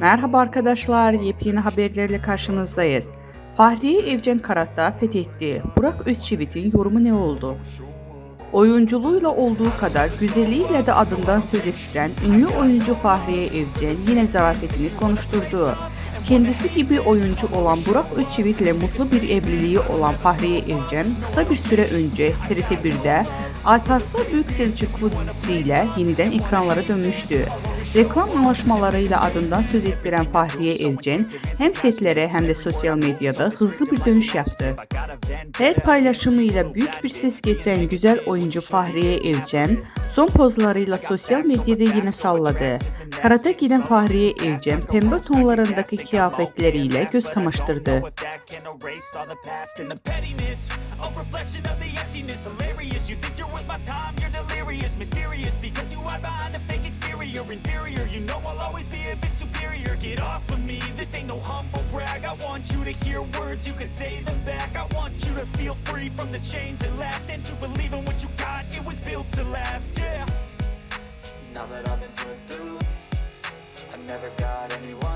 Merhaba arkadaşlar, yepyeni haberlerle karşınızdayız. Fahriye Evcen Karat'ta fethetti. Burak Özçivit'in yorumu ne oldu? Oyunculuğuyla olduğu kadar güzelliğiyle de adından söz ettiren ünlü oyuncu Fahriye Evcen yine zarafetini konuşturdu. Kendisi gibi oyuncu olan Burak Özçivit ile mutlu bir evliliği olan Fahriye Evcen kısa bir süre önce TRT1'de Alparslan Büyük Selçuklu dizisiyle yeniden ekranlara dönmüştü. Reklam anlaşmalarıyla adından söz ettiren Fahriye Evcen hem setlere hem de sosyal medyada hızlı bir dönüş yaptı. Her paylaşımıyla büyük bir ses getiren güzel oyuncu Fahriye Evcen son pozlarıyla sosyal medyada yine salladı. Karate giden Fahriye Evcen pembe tonlarındaki kıyafetleriyle göz kamaştırdı. You to hear words, you can say them back. I want you to feel free from the chains that last and to that I've been put through, I never got anyone's